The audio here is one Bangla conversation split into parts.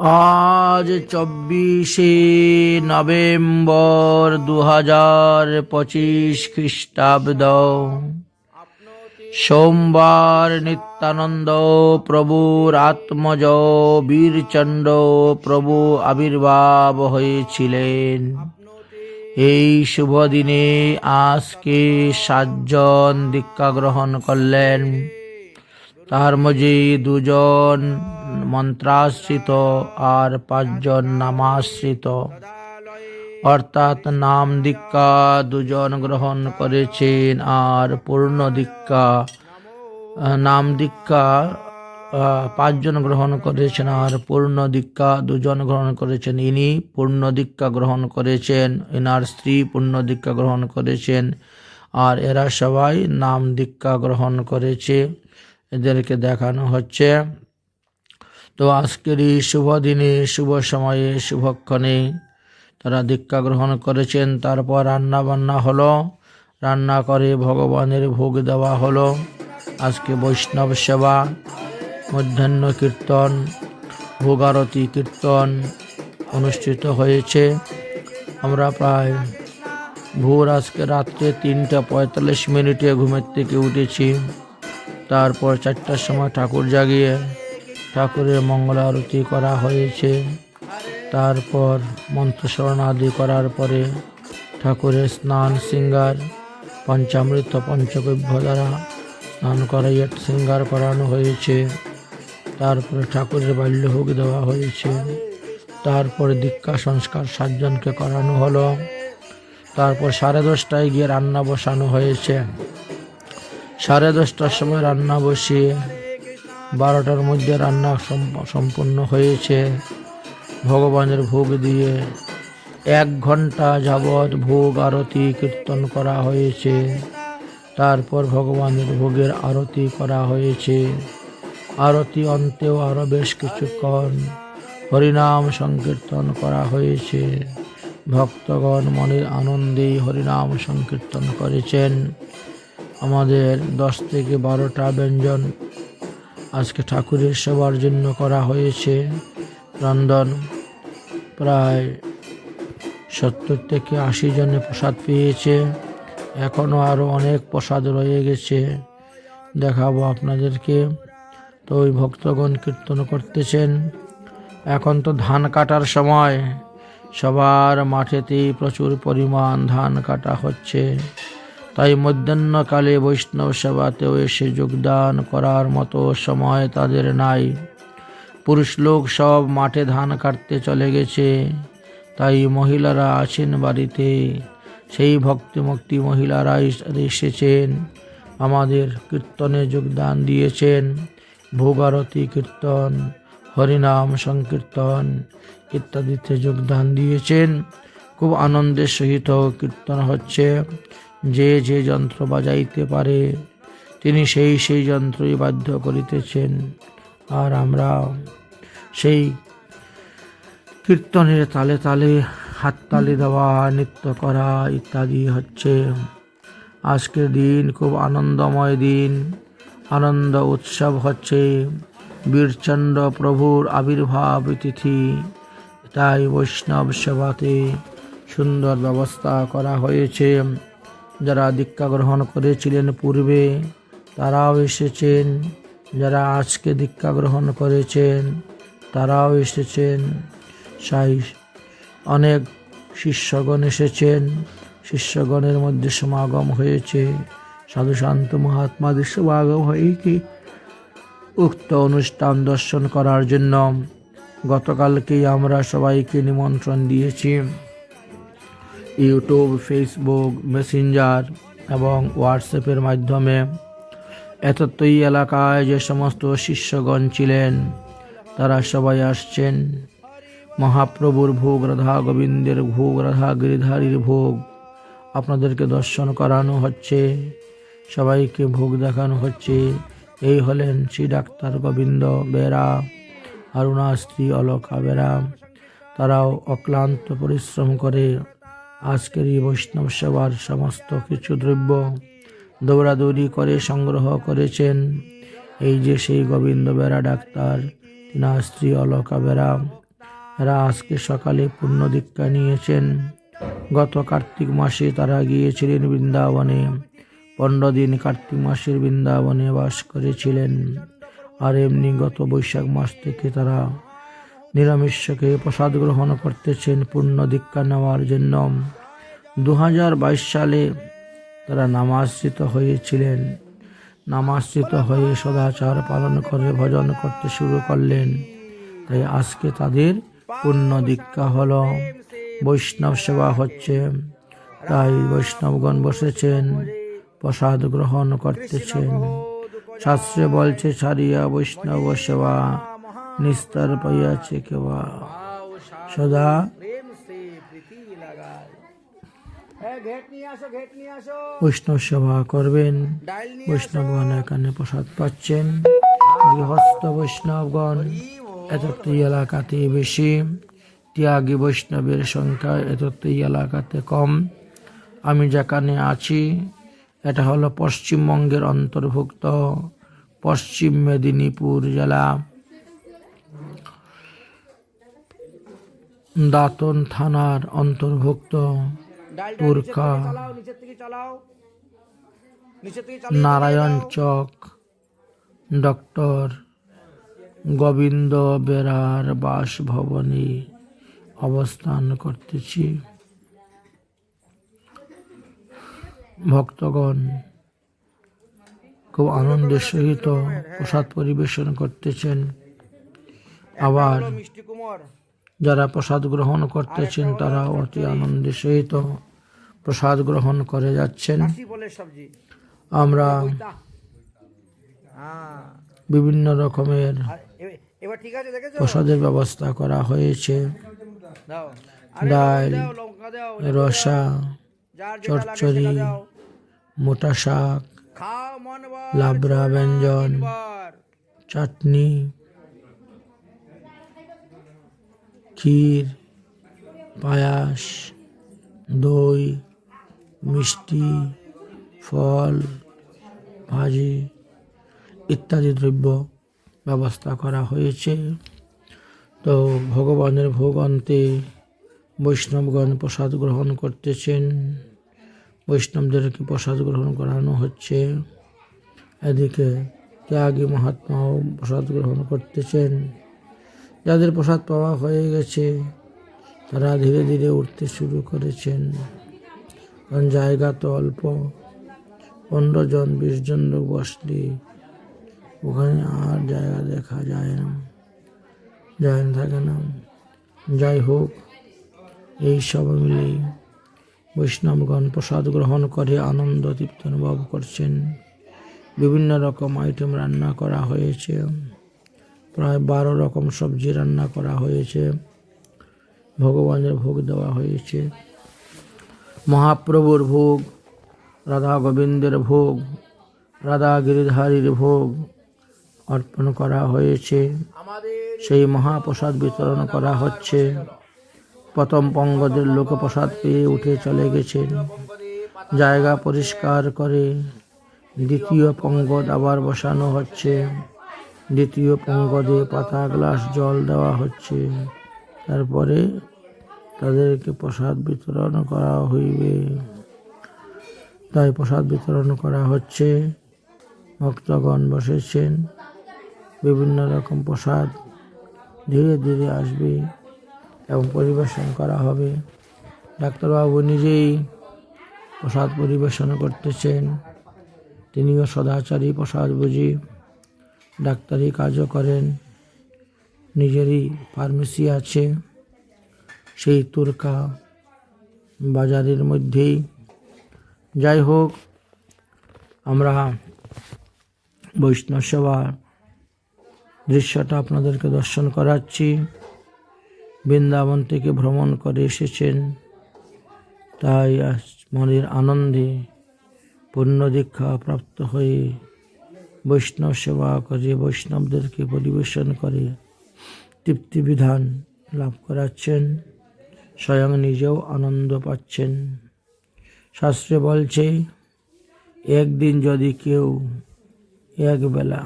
আজ চব্বিশে নভেম্বর দু হাজার পঁচিশ খ্রিস্টাব্দ। সোমবার নিত্যানন্দ প্রভুর আত্মজ বীরচন্ড প্রভু আবির্ভাব হয়েছিলেন। এই শুভ দিনে আজকে সাতজন দীক্ষা গ্রহণ করলেন। তার মধ্যে দুজন মন্ত্রাশ্রিত আর পাঁচজন নামাশ্রিত। অর্থাৎ নাম দীক্ষা দুজন গ্রহণ করেছেন আর পূর্ণ দীক্ষা, নাম দীক্ষা পাঁচজন গ্রহণ করেছেন আর পূর্ণ দীক্ষা দুজন গ্রহণ করেছেন। ইনি পূর্ণ দীক্ষা গ্রহণ করেছেন, এনার স্ত্রী পূর্ণ দীক্ষা গ্রহণ করেছেন আর এরা সবাই নাম দীক্ষা গ্রহণ করেছে। এদেরকে দেখানো হচ্ছে। তো আজকের এই শুভ দিনে, শুভ সময়ে, শুভক্ষণে তারা দীক্ষা গ্রহণ করেছেন। তারপর রান্না বান্না হলো, রান্না করে ভগবানের ভোগ দেওয়া হলো। আজকে বৈষ্ণব সেবা, মধ্যাহ্ন কীর্তন, ভোগারতি কীর্তন অনুষ্ঠিত হয়েছে। আমরা প্রায় ভোর আজকে রাত্রে তিনটা পঁয়তাল্লিশ মিনিটে ঘুমের থেকে উঠেছি। তারপর চারটার সময় ঠাকুর জাগিয়ে ঠাকুরের মঙ্গল আরতি করা হয়েছে। তারপর মন্ত্রস্মরণ আদি করার পরে ঠাকুরের স্নান সিঙ্গার, পঞ্চামৃত পঞ্চগভ্য দ্বারা স্নান করাইয়া সিঙ্গার করানো হয়েছে। তারপরে ঠাকুরের বাল্যভোগ দেওয়া হয়েছে। তারপরে দীক্ষা সংস্কার সাতজনকে করানো হলো। তারপর সাড়ে দশটায় গিয়ে রান্না বসানো হয়েছে। সাড়ে দশটার সময় রান্না বসিয়ে বারোটার মধ্যে রান্না সম- সম্পূর্ণ হয়েছে। ভগবানের ভোগ দিয়ে এক ঘণ্টা যাবৎ ভোগ আরতি কীর্তন করা হয়েছে। তারপর ভগবানের ভোগের আরতি করা হয়েছে। আরতি অন্তেও আরও বেশ কিছুক্ষণ হরিনাম সংকীর্তন করা হয়েছে। ভক্তগণ মনের আনন্দে হরিনাম সংকীর্তন করেছেন। আমাদের দশ থেকে বারোটা ব্যঞ্জন আজকে ঠাকুরের সেবার জন্য করা হয়েছে রন্ধন। প্রায় সত্তর থেকে আশি জনে প্রসাদ পেয়েছে। এখনও আরও অনেক প্রসাদ রয়ে গেছে। দেখাবো আপনাদেরকে। তো ওই ভক্তগণ কীর্তন করতেছেন। এখন তো ধান কাটার সময়। সবার মাঠেতেই প্রচুর পরিমাণ ধান কাটা হচ্ছে। তাই মধ্যাহ্নকালে বৈষ্ণব সেবাতেও এসে যোগদান করার মতো সময় তাদের নাই। পুরুষ লোক সব মাঠে ধান কাটতে চলে গেছে। তাই মহিলারা আছেন বাড়িতে। সেই ভক্তিমুক্তি মহিলারা এসেছেন। আমাদের কীর্তনে যোগদান দিয়েছেন। ভোগারতি কীর্তন, হরিনাম সংকীর্তন ইত্যাদিতে যোগদান দিয়েছেন। খুব আনন্দের সহিত কীর্তন হচ্ছে। যে যে যন্ত্র বাজাইতে পারে, তিনি সেই সেই যন্ত্রই বাধ্য করিতেছেন। আর আমরা সেই কীর্তনের তালে তালে হাততালি দেওয়া, নৃত্য করা ইত্যাদি হচ্ছে আজকের দিন, খুব আনন্দময় দিন, আনন্দ উৎসব হচ্ছে বীরচন্দ্র প্রভুর আবির্ভাব তিথি। তাই বৈষ্ণব সেবাতে সুন্দর ব্যবস্থা করা হয়েছে। যারা দীক্ষা গ্রহণ করেছিলেন পূর্বে, তারাও এসেছেন। যারা আজকে দীক্ষা গ্রহণ করেছেন, তারাও এসেছেন। সাই অনেক শিষ্যগণ এসেছেন। শিষ্যগণের মধ্যে সমাগম হয়েছে। সাধু শান্ত মহাত্মাদের সমাগম হয়েছে। উক্ত অনুষ্ঠান দর্শন করার জন্য গতকালকেই আমরা সবাইকে নিমন্ত্রণ দিয়েছি। ইউটিউব, ফেসবুক, মেসেঞ্জার এবং হোয়াটসঅ্যাপের মাধ্যমে। এতত্বই এলাকায় যে সমস্ত শিষ্যগণ ছিলেন, তারা সবাই আসছেন। মহাপ্রভুর ভোগ, রাধা গোবিন্দের ভোগ, রাধা গিরিধারীর ভোগ আপনাদেরকে দর্শন করানো হচ্ছে, সবাইকে ভোগ দেখানো হচ্ছে। এই হলেন শ্রী ডাক্তার গোবিন্দ বেরা অরুণা স্ত্রী অলকা বেরা। তারাও অক্লান্ত পরিশ্রম করে আজকের এই বৈষ্ণব সেবার সমস্ত কিছু দ্রব্য দৌড়াদৌড়ি করে সংগ্রহ করেছেন। এই যে সেই গোবিন্দ বেড়া ডাক্তার তিনার স্ত্রী অলকা বেড়া, এরা আজকে সকালে পূর্ণ দীক্ষা নিয়েছেন। গত কার্তিক মাসে তারা গিয়েছিলেন বৃন্দাবনে। পনেরো দিন কার্তিক মাসের বৃন্দাবনে বাস করেছিলেন। আর এমনি গত বৈশাখ মাস থেকে তারা নিরামিষকে প্রসাদ গ্রহণ করতেছেন পূর্ণ দীক্ষা নেওয়ার জন্য। দু হাজার বাইশ সালে তারা নামাশ্রিত হয়েছিলেন। নামাশ্রিত হয়ে সদাচার পালন করে ভজন করতে শুরু করলেন। তাই আজকে তাদের পূর্ণ দীক্ষা হলো। বৈষ্ণব সেবা হচ্ছে। তাই বৈষ্ণবগণ বসেছেন, প্রসাদ গ্রহণ করতেছেন। শাস্ত্রে বলছে, ছাড়িয়া বৈষ্ণব সেবা। নিস্তার পাইয়াছে কেবা। সদা বৈষ্ণব সেবা করবেন। বৈষ্ণবগণ এখানে প্রসাদ পাচ্ছেন। গৃহস্থ বৈষ্ণবগণ এতটি এলাকাতে বেশি। ত্যাগী বৈষ্ণবের সংখ্যা এতটি এলাকাতে কম। আমি যেখানে আছি, এটা হলো পশ্চিমবঙ্গের অন্তর্ভুক্ত। পশ্চিম মেদিনীপুর জেলা। দাতন থানার অন্তর্ভুক্ত পুরকা নারায়ণ চক ডক্টর গোবিন্দ বেরার বাসভবনে অবস্থান করতেছি। ভক্তগণ খুব আনন্দের সহিত প্রসাদ পরিবেশন করতেছেন। আবার যারা প্রসাদ গ্রহণ করতেছেন তারা অতি আনন্দের সহিত প্রসাদ গ্রহণ করে যাচ্ছেন। আমরা হ্যাঁ। বিভিন্ন রকমের প্রসাদের ব্যবস্থা করা হয়েছে। ডাল রসা চচ্চড়ি মোটা শাক লাবড়া ব্যঞ্জন চাটনি। ক্ষীর, পায়াস, দই, মিষ্টি, ফল, ভাজি ইত্যাদি দ্রব্য ব্যবস্থা করা হয়েছে। তো ভগবানের ভোগ অন্তে বৈষ্ণবগণ প্রসাদ গ্রহণ করতেছেন। বৈষ্ণবদেরকে প্রসাদ গ্রহণ করানো হচ্ছে? এদিকে ত্যাগী মহাত্মাও প্রসাদ গ্রহণ করতেছেন। যাদের প্রসাদ পাওয়া হয়ে গেছে, তারা ধীরে ধীরে উঠতে শুরু করেছেন। কারণ জায়গা তো অল্প। পনেরো জন, বিশ জন লোক বসলে ওখানে আর জায়গা দেখা যায় না। যায় না, থাকে না। যাই হোক, এই সব মিলেই বৈষ্ণবগণ প্রসাদ গ্রহণ করে আনন্দ তৃপ্ত অনুভব করছেন। বিভিন্ন রকম আইটেম রান্না করা হয়েছে। প্রায় বারো রকম সবজি রান্না করা হয়েছে, ভগবানের ভোগ দেওয়া হয়েছে। মহাপ্রভুর ভোগ, রাধা গোবিন্দের ভোগ, রাধা গিরিধারীর ভোগ অর্পণ করা হয়েছে। সেই মহাপ্রসাদ বিতরণ করা হচ্ছে। প্রথম পঙ্গদের লোকপ্রসাদ পেয়ে উঠে চলে গেছেন। জায়গা পরিষ্কার করে দ্বিতীয় পঙ্গদ আবার বসানো হচ্ছে। দ্বিতীয় পঙ্গদে পাতা, গ্লাস, জল দেওয়া হচ্ছে। তারপরে তাদেরকে প্রসাদ বিতরণ করা হইবে। তাই প্রসাদ বিতরণ করা হচ্ছে। ভক্তগণ বসেছেন। বিভিন্ন রকম প্রসাদ ধীরে ধীরে আসবে এবং পরিবেশন করা হবে। ডাক্তারবাবু নিজেই প্রসাদ পরিবেশন করতেছেন। তিনিও সদাচারী প্রসাদ বুঝি। ডাক্তারি কাজও করেন, নিজেরই ফার্মেসি আছে, সেই তুরকা বাজারের মধ্যেই। যাই হোক, আমরা বৈষ্ণব সেবা দৃশ্যটা আপনাদেরকে দর্শন করাচ্ছি। বৃন্দাবন থেকে ভ্রমণ করে এসেছেন, তাই মনের আনন্দে পূর্ণ দীক্ষা প্রাপ্ত হয়ে বৈষ্ণব সেবা করে বৈষ্ণবদেরকে পরিবেশন করে, তৃপ্তি বিধান লাভ করাচ্ছেন, স্বয়ং নিজেও আনন্দ পাচ্ছেন। শাস্ত্রে বলছে, একদিন যদি কেউ একবেলা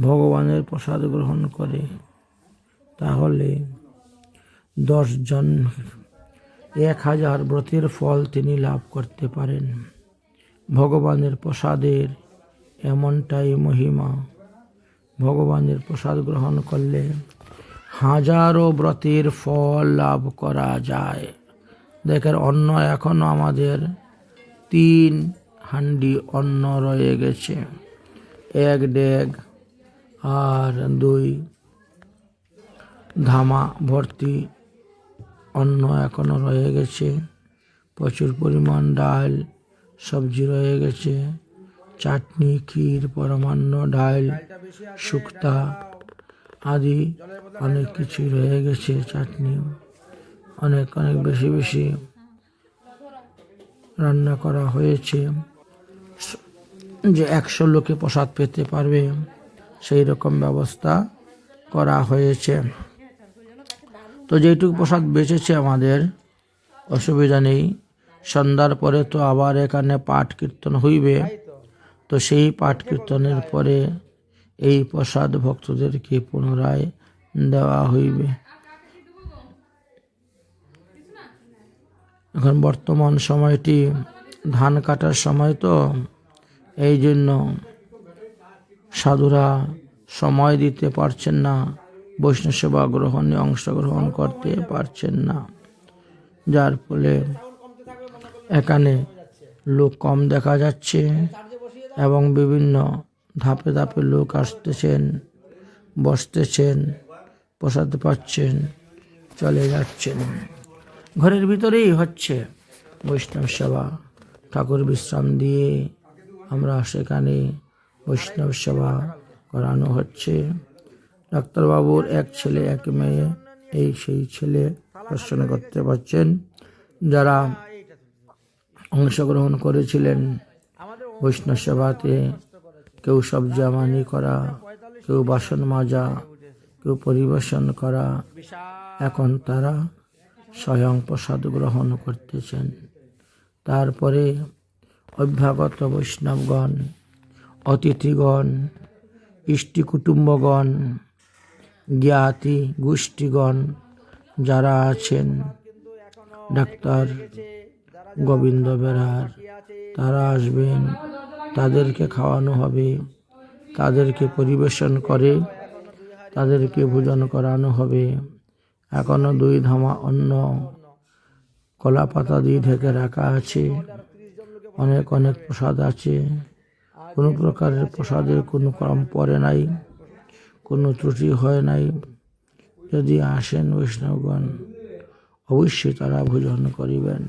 ভগবানের প্রসাদ গ্রহণ করে, তাহলে দশজন এক হাজার ব্রতের ফল তিনি লাভ করতে পারেন। ভগবানের প্রসাদের এমনটাই মহিমা। ভগবানের প্রসাদ গ্রহণ করলে হাজারো ব্রতের ফল লাভ করা যায়। দেখেন, অন্ন এখনও আমাদের তিন হান্ডি অন্ন রয়ে গেছে। এক ডেগ আর দুই ধামা ভর্তি অন্ন এখনও রয়ে গেছে। প্রচুর পরিমাণ ডাল, সবজি রয়ে গেছে। চাটনি, ক্ষীর, পরমান্ন, ডাল, শুক্তা আদি অনেক কিছু রয়ে গেছে চাটনি অনেক অনেক বেশি বেশি রান্না করা হয়েছে। যে একশো লোকে প্রসাদ পেতে পারবে, সেই রকম ব্যবস্থা করা হয়েছে। তো যেটুকু প্রসাদ বেঁচেছে আমাদের, অসুবিধা নেই। সন্ধ্যার পরে তো আবার এখানে পাঠ কীর্তন হইবে। তো সেই পাঠ কীর্তনের পরে এই প্রসাদ ভক্তদেরকে পুনরায় দেওয়া হইবে। এখন বর্তমান সময়টি ধান কাটার সময় তো, এই জন্য সাধুরা সময় দিতে পারছেন না, বৈষ্ণব সেবা গ্রহণে অংশগ্রহণ করতে পারছেন না। যার ফলে এখানে লোক কম দেখা যাচ্ছে। এবং বিভিন্ন ধাপে ধাপে লোক আসতেছেন, বসতেছেন, প্রসাদ পাচ্ছেন, চলে যাচ্ছেন। ঘরের ভিতরেই হচ্ছে বৈষ্ণব সেবা। ঠাকুর বিশ্রাম দিয়ে আমরা সেখানে বৈষ্ণব সেবা করানো হচ্ছে। ডাক্তারবাবুর এক ছেলে, এক মেয়ে, এই সেই ছেলে দর্শন করতে পারছেন। যারা অংশগ্রহণ করেছিলেন বৈষ্ণব সেবাতে কেউ সবজি আমানি করা, কেউ বাসন মাজা, কেউ পরিবেশন করা। এখন তারা স্বয়ং প্রসাদ গ্রহণ করতেছেন। তারপরে অভ্যাগত বৈষ্ণবগণ, অতিথিগণ, ইষ্টি কুটুম্বগণ, জ্ঞাতি গোষ্ঠীগণ যারা আছেন, ডাক্তার গোবিন্দ বেরার তারা আসবেন, তাদেরকে খাওয়ানো হবে, তাদেরকে পরিবেশন করে, তাদেরকে ভোজন করানো হবে। এখনও দুই ধামা অন্ন কলা পাতা দিয়ে ঢেকে রাখা আছে। অনেক অনেক প্রসাদ আছে। কোনো প্রকারের প্রসাদের কোনো কম পড়ে নাই, কোনো ত্রুটি হয় নাই। যদি আসেন বৈষ্ণবগণ, অবশ্যই তারা ভোজন করিবেন।